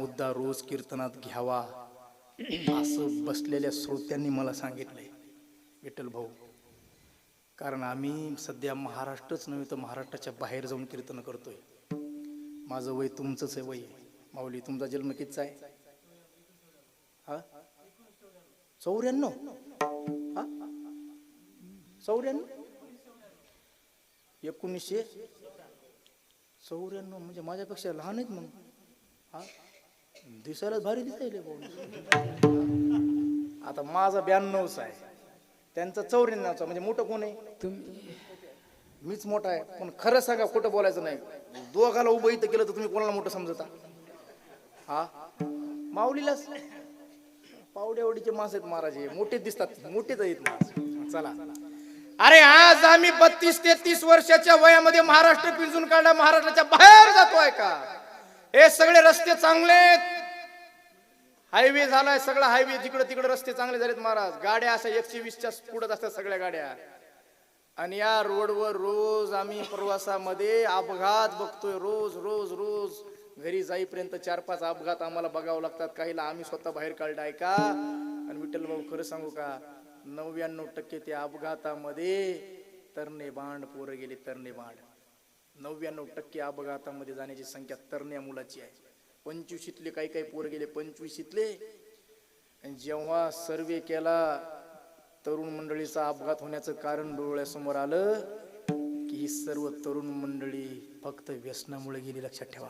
मुद्दा रोज कीर्तनात घ्यावा. असं बसलेल्या श्रोत्यांनी मला सांगितलंय. विठ्ठल भाऊ कारण आम्ही सध्या महाराष्ट्रच नव्हे तर महाराष्ट्राच्या बाहेर जाऊन कीर्तन करतोय. माझं वय तुमचंच आहे वय. माऊली तुमचा जन्म कितीचा आहे? हा? चौऱ्याण्णव. हा? चौऱ्याण्णव? एकोणीसशे चौऱ्याण्णव. म्हणजे माझ्यापेक्षा लहान आहेत मग हा? दिसायलाच भारी दिसायले आता माझा ब्याण्णवचा आहे. त्यांचा चौऱ्याण्णवचा म्हणजे मोठं कोण आहे? तुम्ही. मीच मोठा आहे. पण खरं सांगा खोटं बोलायचं नाही. दोघाला उभं इथं केलं तर तुम्ही कोणाला मोठं समजता? हा? माऊलीलाच. पावड्यावडीचे मास आहेत महाराज. हे मोठे दिसतात. मोठेच आहेत चला. अरे आज आम्ही बत्तीस तेहतीस वर्षाच्या वयामध्ये महाराष्ट्र पिंजून काढला. महाराष्ट्राच्या बाहेर जातोय का? हे सगळे रस्ते चांगले हायवे झालाय सगळा हायवे जिकडे तिकडे रस्ते चांगले झालेत महाराज. गाड्या अशा एकशे वीसच्या पुढत असतात सगळ्या गाड्या. आणि या रोडवर रोज आम्ही प्रवासामध्ये अपघात बघतोय रोज रोज रोज. घरी जाईपर्यंत चार पाच अपघात आम्हाला बघावं लागतात. काहीला आम्ही स्वतः बाहेर काढलाय आहे का? आणि विठ्ठल भाऊ खरं सांगू का? नव्याण्णव टक्के त्या अपघातामध्ये तरणे बांड पोरं गेले तरणे बांड. नव्याण्णव टक्के अपघातामध्ये जाण्याची संख्या तरण्या मुलाची आहे. पंचवीशीतले काही काही पोर गेले पंचवीशीतले. आणि जेव्हा सर्वे केला तरुण मंडळीचा अपघात होण्याचं कारण डोळ्यासमोर आलं की ही सर्व तरुण मंडळी फक्त व्यसनामुळे गेली लक्षात ठेवा.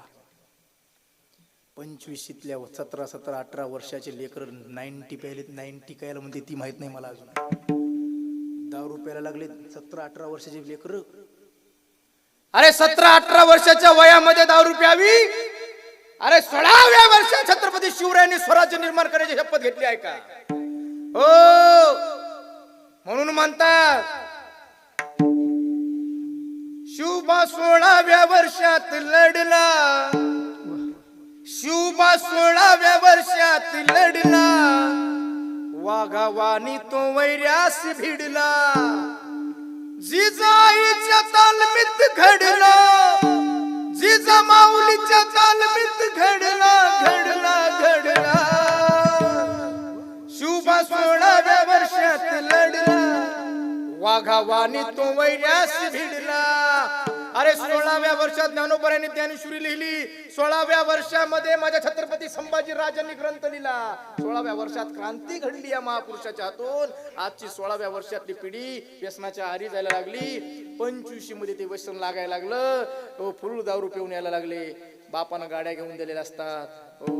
पंचवीशीतल्या सतरा सतरा अठरा वर्षाचे लेकर नाईन्टी प्यायले नाईन्टी कायला म्हणते ती माहीत नाही मला अजून. दारू प्यायला लागले सतरा अठरा वर्षाचे लेकर. अरे सतरा अठरा वर्षाच्या वयामध्ये दारू प्यावी अरे सोळाव्या वर्षात छत्रपती शिवरायांनी स्वराज्य निर्माण करण्याची शपथ घेतली आहे का? हो. म्हणून म्हणतात शिवबा सोळाव्या वर्षात लढला. शिवबा सोळाव्या वर्षात लढला. वाघावानी तो वैर्यास भिडला. जिजाईच्या तालमीत घडला. वाघावानी तो वैर्यास भिडला. अरे सोळाव्या वर्षात ज्ञानोबरांनी ज्ञानेश्वरी लिहिली. सोळाव्या वर्षामध्ये माझ्या छत्रपती संभाजी राजांनी ग्रंथ लिहिला. सोळाव्या वर्षात क्रांती घडली या महापुरुषाच्या हातून. आजची सोळाव्या वर्षातली पिढी व्यसनाच्या आरी जायला लागली. पंचवीशी मध्ये ते व्यसन लागायला लागलं. हो फुल दारू पिऊन यायला लागले. बापानं गाड्या घेऊन दिलेल्या असतात.